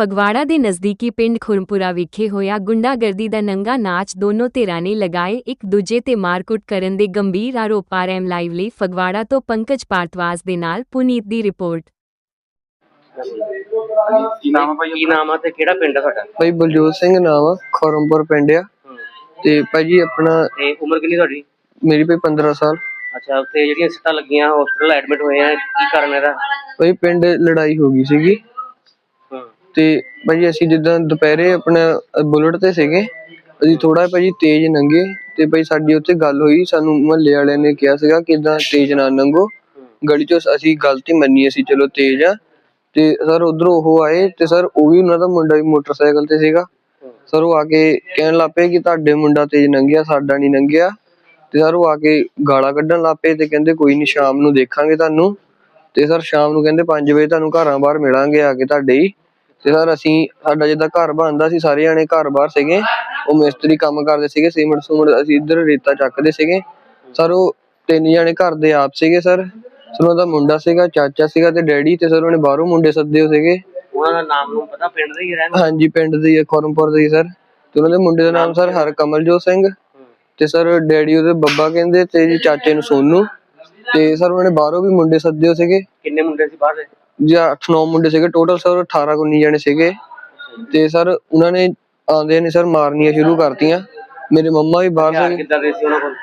ਫਗਵਾੜਾ ਦੇ ਨਜ਼ਦੀਕੀ ਪਿੰਡ ਖੁਰਮਪੁਰਾ ਵਿਖੇ ਹੋਇਆ ਗੁੰਡਾਗਰਦੀ ਦਾ ਨੰਗਾ ਨਾਚ ਦੋਨੋਂ ਧਿਰਾਂ ਨੇ ਲਗਾਏ ਇੱਕ ਦੂਜੇ ਤੇ ਮਾਰਕੁੱਟ ਕਰਨ ਦੇ ਗੰਭੀਰ ਆਰੋਪ ਆਰਐਮ ਲਾਈਵ ਲਈ ਫਗਵਾੜਾ ਤੋਂ ਪੰਕਜ ਭਾਰਤਵਾਜ ਦੇ ਨਾਲ ਪੁਨੀਤ ਦੀ ਰਿਪੋਰਟ। ਕੀ ਨਾਮ ਆ ਭਾਈ ਕੀ ਨਾਮ ਆ ਤੇ ਕਿਹੜਾ ਪਿੰਡ ਆ ਤੁਹਾਡਾ? ਭਾਈ ਬਲਜੋਤ ਸਿੰਘ ਨਾਮ ਆ ਖੋਰਮਪੁਰ ਪਿੰਡ ਆ। ਤੇ ਭਾਜੀ ਆਪਣਾ ਤੇ ਉਮਰ ਕਿੰਨੀ ਤੁਹਾਡੀ? ਮੇਰੀ ਭਾਈ 15 ਸਾਲ। ਅੱਛਾ ਤੇ ਜਿਹੜੀਆਂ ਸੱਟਾਂ ਲੱਗੀਆਂ ਹਸਪੀਟਲ ਐਡਮਿਟ ਹੋਏ ਆ ਕੀ ਕਾਰਨ ਇਹਦਾ? ਭਾਈ ਪਿੰਡ ਲੜਾਈ ਹੋ ਗਈ ਸੀਗੀ। ਹੂੰ ਤੇ ਭਾਜੀ ਅਸੀਂ ਜਿੱਦਾਂ ਦੁਪਹਿਰੇ ਆਪਣਾ ਬੁਲਟ ਤੇ ਸੀਗੇ, ਅਸੀਂ ਥੋੜਾ ਭਾਜੀ ਤੇਜ਼ ਨੰਗੇ ਤੇ ਭਾਈ ਸਾਡੀ ਉੱਥੇ ਗੱਲ ਹੋਈ, ਸਾਨੂੰ ਮੁਹੱਲੇ ਵਾਲਿਆਂ ਨੇ ਕਿਹਾ ਸੀਗਾ ਕਿ ਇਦਾਂ ਤੇਜ਼ ਨਾ ਲੰਘੋ ਗਲੀ ਚੋਂ ਅਸੀਂ ਗਲਤੀ ਮੰਨੀ ਅਸੀਂ, ਚਲੋ ਤੇਜ਼ ਆ। ਤੇ ਸਰ ਉਧਰੋਂ ਉਹ ਆਏ ਤੇ ਸਰ ਉਹ ਵੀ ਉਹਨਾਂ ਦਾ ਮੁੰਡਾ ਵੀ ਮੋਟਰਸਾਈਕਲ ਤੇ ਸੀਗਾ। ਸਰ ਉਹ ਆ ਕੇ ਕਹਿਣ ਲੱਪੇ ਕਿ ਤੁਹਾਡੇ ਮੁੰਡਾ ਤੇਜ਼ ਨੰਗਿਆ, ਸਾਡਾ ਨਹੀਂ ਲੰਘਿਆ ਤੇ ਸਰ ਉਹ ਆ ਕੇ ਗਾਲਾਂ ਕੱਢਣ ਲੱਪੇ ਤੇ ਕਹਿੰਦੇ ਕੋਈ ਨਹੀਂ, ਸ਼ਾਮ ਨੂੰ ਦੇਖਾਂਗੇ ਤੁਹਾਨੂੰ। ਤੇ ਸਰ ਸ਼ਾਮ ਨੂੰ ਕਹਿੰਦੇ 5 ਵਜੇ ਤੁਹਾਨੂੰ ਘਰਾਂ ਬਾਹਰ ਮਿਲਾਂਗੇ ਆ ਕੇ ਤੁਹਾਡੇ ਹੀ। ਤੇ ਸਰ ਅਸੀਂ ਸਾਡਾ ਜਿੱਦਾਂ ਘਰ ਬਣਦਾ ਸੀ ਸਾਰੇ ਜਾਣੇ ਘਰ ਬਾਹਰ ਸੀਗੇ। ਉਹ ਮਿਸਤਰੀ ਕੰਮ ਕਰਦੇ ਸੀਗੇ ਸੀਮਿੰਟ ਸੂਮਿੰਟ ਅਸੀਂ ਇੱਧਰ ਰੇਤਾ ਚੱਕਦੇ ਸੀਗੇ। ਸਰ ਉਹ ਤਿੰਨ ਜਾਣੇ ਘਰ ਦੇ ਆਪ ਸੀਗੇ ਸਰ। ਸਰ ਉਹਦਾ ਮੁੰਡਾ ਸੀਗਾ ਚਾਚਾ ਸੀਗਾ ਤੇ ਡੈਡੀ ਤੇ ਸਰ ਉਹਨੇ ਬਾਹਰੋਂ ਮੁੰਡੇ ਸੱਦੇ ਹੋ ਸੀਗੇ। ਉਹਨਾਂ ਦਾ ਨਾਮ ਨੂੰ ਪਤਾ? ਪਿੰਡ ਦੇ ਹੀ ਰਹਿਣ ਹਾਂਜੀ ਪਿੰਡ ਦੇ ਹੀ ਖੁਰਮਪੁਰ ਦੇ ਹੀ ਸਰ। ਤੇ ਉਹਨਾਂ ਦੇ ਮੁੰਡੇ ਦਾ ਨਾਮ ਸਰ ਹਰਕਮਲਜੋਤ ਸਿੰਘ। ਤੇ ਸਰ ਡੈਡੀ ਉਹਦੇ ਬੱਬਾ ਕਹਿੰਦੇ ਤੇ ਜੀ ਚਾਚੇ ਨੂੰ ਸੋਨੂ। ਤੇ ਸਰ ਉਹਨੇ ਬਾਹਰੋਂ ਵੀ ਮੁੰਡੇ ਸੱਦੇ ਹੋ ਸੀਗੇ। ਕਿੰਨੇ ਮੁੰਡੇ ਸੀ ਬਾਹਰ ਦੇ? ਜਾਂ 8-9 ਮੁੰਡੇ ਸੀਗੇ। ਟੋਟਲ ਸਰ 18 19 ਜਣੇ ਸੀਗੇ। ਤੇ ਸਰ ਉਹਨਾਂ ਨੇ ਆਂਦੇ ਨੇ ਸਰ ਮਾਰਨੀਆਂ ਸ਼ੁਰੂ ਕਰਤੀਆਂ। ਮੇਰੇ ਮੰਮਾ ਵੀ ਬਾਹਰ ਕਿੱਦਾਂ ਦੇ ਸੀ ਉਹਨਾਂ ਕੋਲ?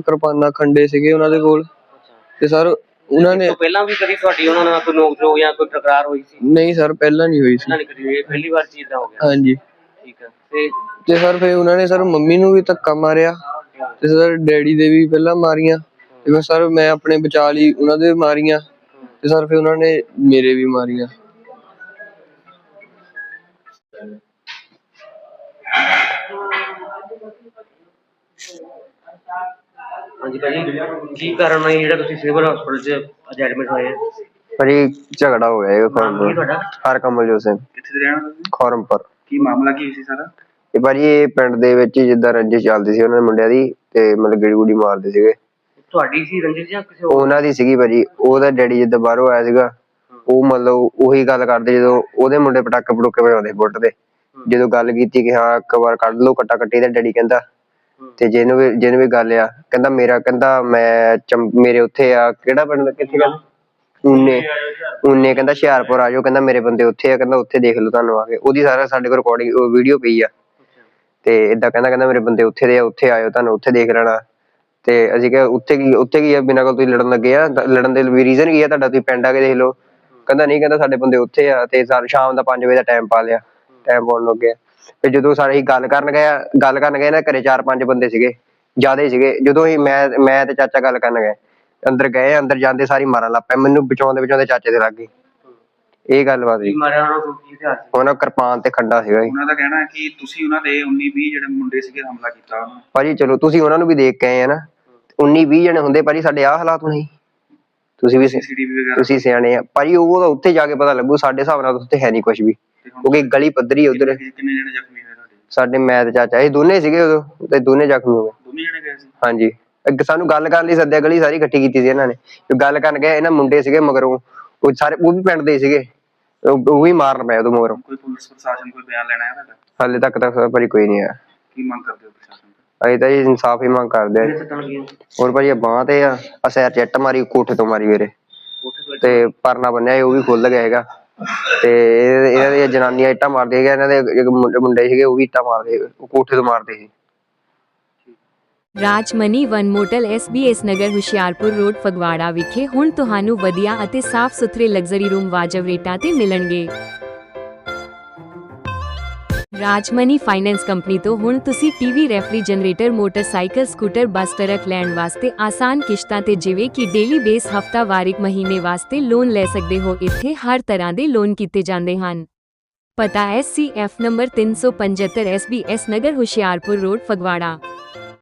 ਕਿਰਪਾਨਾਂ ਖੰਡੇ ਸੀਗੇ ਉਹਨਾਂ ਦੇ ਕੋਲ। ਤੇ ਸਰ ਉਹਨਾਂ ਨੇ ਤੋਂ ਪਹਿਲਾਂ ਵੀ ਕਦੀ ਤੁਹਾਡੀ ਉਹਨਾਂ ਨਾਲ ਕੋਈ ਨੋਕ ਝੋਕ ਜਾਂ ਕੋਈ ਤਕਰਾਰ ਹੋਈ ਸੀ? ਨਹੀਂ ਸਰ ਪਹਿਲਾਂ ਨਹੀਂ ਹੋਈ ਸੀ। ਉਹਨਾਂ ਨੇ ਕਦੀ ਹੋਈ, ਇਹ ਪਹਿਲੀ ਵਾਰ ਚੀਜ਼ ਦਾ ਹੋ ਗਿਆ। ਹਾਂਜੀ। ਠੀਕ ਆ। ਤੇ ਤੇ ਸਰ ਫਿਰ ਉਹਨਾਂ ਨੇ ਸਰ ਮੰਮੀ ਨੂੰ ਵੀ ਧੱਕਾ ਮਾਰਿਆ। ਤੇ ਸਰ ਡੈਡੀ ਦੇ ਵੀ ਪਹਿਲਾਂ ਮਾਰੀਆਂ। ਤੇ ਫਿਰ ਸਰ ਮੈਂ ਆਪਣੇ ਬਚਾ ਲਈ ਉਹਨਾਂ ਦੇ ਮਾਰੀਆਂ। ਤੇ ਸਰ ਫਿਰ ਉਹਨਾਂ ਨੇ ਮੇਰੇ ਵੀ ਮਾਰੀਆਂ। ਹਾਂਜੀ ਭਾਜੀ ਕੀ ਕਾਰਨ ਹੈ ਜਿਹੜਾ ਤੁਸੀਂ ਸਿਵਲ ਹਸਪੀਟਲ 'ਚ ਅੱਜ ਐਡਮਿਟ ਹੋਏ ਆ? ਝਗੜਾ ਹੋ ਗਿਆ ਇਹ ਕੀ ਤੁਹਾਡਾ? ਹਰ ਕਮਲਜੋਤ ਸਿੰਘ ਕਿੱਥੇ ਦੇ ਰਹਿਣ ਵਾਲੇ ਤੁਸੀਂ? ਖੌਰਮਪੁਰ। ਕੀ ਮਾਮਲਾ ਕੀ ਸੀ ਸਾਰਾ? ਇਹ ਭਾਜੀ ਇਹ ਪਿੰਡ ਦੇ ਵਿੱਚ ਹੀ ਜਿੱਦਾਂ ਰੰਜਿਸ਼ ਚੱਲਦੀ ਸੀ ਉਹਨਾਂ ਦੇ ਮੁੰਡਿਆਂ ਦੀ ਤੇ ਮਤਲਬ ਗੇੜੀ ਗੁੜੀ ਮਾਰਦੇ ਸੀਗੇ। ਤੁਹਾਡੀ ਸੀ ਰੰਜਿਤ ਜਾਂ ਕਿਸੇ ਹੋਰ? ਉਹਨਾਂ ਦੀ ਸੀਗੀ ਭਾਜੀ। ਉਹਦਾ ਡੈਡੀ ਜਿੱਦਾਂ ਬਾਹਰੋਂ ਆਇਆ ਸੀਗਾ ਉਹ ਮਤਲਬ ਉਹੀ ਗੱਲ ਕਰਦੇ ਜਦੋਂ ਉਹਦੇ ਮੁੰਡੇ ਪਟਾਕੇ ਪਟੂਕੇ ਵਜਾਉਂਦੇ ਬੁੱਟ ਤੇ। ਜਦੋਂ ਗੱਲ ਕੀਤੀ ਕਿ ਹਾਂ ਇੱਕ ਵਾਰ ਕੱਢ ਲਓ ਕੱਟਾ ਕੱਟੀ ਦਾ ਡੈਡੀ ਕਹਿੰਦਾ। ਤੇ ਜਿਹਨੂੰ ਵੀ ਜਿਹਨੂੰ ਵੀ ਗੱਲ ਆ ਕਹਿੰਦਾ ਮੇਰਾ ਕਹਿੰਦਾ ਮੈਂ ਮੇਰੇ ਉੱਥੇ ਆ। ਕਿਹੜਾ ਪਿੰਡ ਦਾ ਕਿੱਥੇ ਕਹਿੰਦਾ ਉਨੇ ਉਨੇ ਕਹਿੰਦਾ ਹੁਸ਼ਿਆਰਪੁਰ ਆ ਜਾਓ ਕਹਿੰਦਾ ਮੇਰੇ ਬੰਦੇ ਉੱਥੇ ਆ ਕਹਿੰਦਾ ਉੱਥੇ ਦੇਖ ਲਓ ਤੁਹਾਨੂੰ ਆ ਕੇ। ਉਹਦੀ ਸਾਰਾ ਸਾਡੇ ਕੋਲ ਰਿਕਾਰਡਿੰਗ ਵੀਡੀਓ ਪਈ ਆ। ਤੇ ਇਦਾਂ ਕਹਿੰਦਾ ਕਹਿੰਦਾ ਮੇਰੇ ਬੰਦੇ ਉੱਥੇ ਦੇ ਆ ਉੱਥੇ ਆਇਓ ਤੁਹਾਨੂੰ ਉੱਥੇ ਦੇਖ ਲੈਣਾ। ਤੇ ਅਸੀਂ ਕਿਹਾ, ਉੱਥੇ ਕੀ ਉੱਥੇ ਕੀ ਆ ਬਿਨਾਂ ਕੋਲ ਤੁਸੀਂ ਲੜਨ ਲੱਗੇ ਆ? ਲੜਨ ਦੇ ਵੀ ਰੀਜ਼ਨ ਕੀ ਆ? ਤੁਹਾਡਾ ਤੁਸੀਂ ਪਿੰਡ ਆ ਕੇ ਦੇਖ ਲਓ। ਕਹਿੰਦਾ, ਨਹੀਂ ਕਹਿੰਦਾ, ਸਾਡੇ ਬੰਦੇ ਉੱਥੇ ਆ। ਤੇ ਸਰ ਸ਼ਾਮ ਦਾ 5 ਵਜੇ ਦਾ ਟਾਈਮ ਪਾ ਲਿਆ। ਟਾਈਮ ਪਾਉਣ ਲੱਗ ਤੇ ਜਦੋਂ ਸਾਰੇ ਅਸੀਂ ਗੱਲ ਕਰਨ ਗਏ ਆ- ਗੱਲ ਕਰਨ ਗਏ ਨਾ, ਘਰੇ ਚਾਰ ਪੰਜ ਬੰਦੇ ਸੀਗੇ। ਜਿਆਦੇ ਸੀਗੇ। ਜਦੋਂ ਅਸੀਂ ਮੈਂ ਮੈਂ ਤੇ ਚਾਚਾ ਗੱਲ ਕਰਨ ਗਏ, ਅੰਦਰ ਗਏ, ਅੰਦਰ ਜਾਂਦੇ ਸਾਰੀ ਮਾਰਨ ਲੱਗ ਪਏ। ਮੈਨੂੰ ਬਚਾਉਂਦੇ ਬਚਾਉਂਦੇ ਚਾਚੇ ਦੇ ਲੱਗ ਗਈ ਇਹ ਗੱਲ ਬਾਤ ਕੀ ਸੀ ਮਾਰਿਆ ਉਹਨਾਂ ਨੂੰ ਕੀ ਹਥਿਆਰ ਸੀ। ਉਹਨਾਂ ਕਿਰਪਾਨ ਤੇ ਖੰਡਾ ਸੀਗਾ ਜੀ। ਉਹਨਾਂ ਦਾ ਕਹਿਣਾ ਹੈ ਕਿ ਤੁਸੀਂ ਉਹਨਾਂ ਦੇ 19 20 ਜਿਹੜੇ ਮੁੰਡੇ ਸੀਗੇ ਹਮਲਾ ਕੀਤਾ ਉਹਨਾਂ ਨੇ। ਭਾਜੀ ਚਲੋ ਤੁਸੀਂ ਉਹਨਾਂ ਨੂੰ ਵੀ ਦੇਖ ਕੇ ਆਏ ਆ ਨਾ। 19 20 ਜਣੇ ਹੁੰਦੇ ਭਾਜੀ ਸਾਡੇ ਆਹ ਹਾਲਾਤ ਨਹੀਂ ਤੁਸੀਂ ਵੀ ਸਿ- CCTV ਵਗੈਰਾ। ਤੁਸੀਂ ਸਿਆਣੇ ਆ। ਭਾਜੀ ਉਹ ਤਾਂ ਉੱਥੇ ਜਾ ਕੇ ਪਤਾ ਲੱਗੂ ਸਾਡੇ ਹਿਸਾਬ ਨਾਲ ਤਾਂ ਉੱਥੇ ਹੈ ਨਹੀਂ ਕੁਝ ਵੀ। ਤੇ ਹੁਣ ਕਿਉਂਕਿ ਗਲੀ ਪੱਧਰੀ ਉਧਰ। ਕਿੰਨੇ ਕਿੰਨੇ ਜਣੇ ਜ਼ਖਮੀ ਹੋਏ ਤੁਹਾਡੇ? ਸਾਡੇ ਮੈਂ ਤੇ ਚਾਚਾ ਇਹ ਦੋਨੇ ਸੀਗੇ ਉਦੋਂ ਤੇ ਦੋਨੇ ਜ਼ਖਮੀ ਹੋ ਗਏ। ਦੋਨੇ ਜਣੇ ਗਏ ਸੀ? ਹਾਂਜੀ। ਅੱਗੇ ਸਾਨੂੰ ਗੱਲ ਕਰਨ ਲਈ ਸੱਦਿਆ ਗਲੀ ਸਾਰੀ ਇਕੱਠੀ ਕੀਤੀ ਸੀ ਇਹਨਾਂ ਨੇ। ਤੇ ਗੱਲ ਕਰਨ ਗਏ ਇਹਨਾਂ ਮੁੰਡੇ ਸੀਗੇ ਮਗਰੋਂ। ਉਹ ਸਾਰੇ ਉਹ ਵੀ ਪਿੰਡ ਦੇ ਸੀਗੇ। ਉਹ ਉਹ ਵੀ ਮਾਰਨ ਪਏ ਉਦੋਂ ਮਗਰੋਂ। ਕੋਈ ਪੁਲਿਸ ਪ੍ਰਸ਼ਾਸਨ ਕੋਈ ਬਿਆਨ ਲੈਣਾ ਹੈ ਤੁਹਾਡਾ? ਹਾਲੇ ਤੱਕ ਤਾਂ ਭਾਜੀ ਕੋਈ ਨਹੀਂ ਆਇਆ। ਕੀ ਮੰਗ ਕਰਦੇ ਹੋ ਪ੍ਰਸ਼ਾਸਨ ਤੋਂ? ਅਸੀਂ ਤਾਂ ਜੀ ਇਨਸਾਫ ਹੀ ਮੰਗ ਕਰਦੇ ਆ ਹੋਰ ਭਾਜੀ ਬਾਹ ਤੇ ਆ ਆ ਸਿਰ ਚ ਇੱਟ ਮਾਰੀ ਕੋਠੇ ਤੋਂ ਮਾਰੀ ਵੀਰੇ ਉੱਥੇ ਤੋਂ ਪਰਨਾ ਬੰਨਿਆ ਸੀ, ਉਹ ਵੀ ਖੁੱਲ ਗਿਆ ਹੈਗਾ ਤੇ ਇਹ- ਇਹਨਾਂ ਦੀਆਂ ਜਨਾਨੀਆਂ ਇੱਟਾਂ ਮਾਰਦੀਆਂ ਹੈਗੀਆਂ ਇਹਨਾਂ ਦੇ ਮੁੰਡੇ ਸੀਗੇ ਉਹ ਵੀ ਇੱਟਾਂ ਮਾਰਦੇ ਉਹ ਕੋਠੇ ਤੋਂ ਮਾਰਦੇ ਸੀ। Rajmani one motel SBS Nagar Hoshiarpur road, Phagwara ਵਿਖੇ ਹੁਣ ਤੁਹਾਨੂੰ ਵਧੀਆ ਅਤੇ ਸਾਫ਼ ਸੁਥਰੇ ਲਗਜ਼ਰੀ ਰੂਮ ਵਾਜਬ ਰੇਟਾਂ ਤੇ ਮਿਲਣਗੇ। ਰਾਜਮਨੀ ਫਾਈਨੈਂਸ ਕੰਪਨੀ ਤੋਂ ਹੁਣ ਤੁਸੀਂ TV refrigerator motorcycle, scooter, bus, truck ਲੈਣ ਵਾਸਤੇ ਆਸਾਨ ਕਿਸ਼ਤਾਂ ਤੇ ਜਿਵੇਂ ਕਿ ਡੇਲੀ ਬੇਸ ਹਫਤਾਵਾਰਿਕ ਮਹੀਨੇ ਵਾਸਤੇ ਲੋਨ ਲੈ ਸਕਦੇ ਹੋ। ਇੱਥੇ ਹਰ ਤਰ੍ਹਾਂ ਦੇ ਲੋਨ ਕੀਤੇ ਜਾਂਦੇ ਹਨ। ਪਤਾ S C F number 375 SBS Nagar Hoshiarpur road, Phagwara.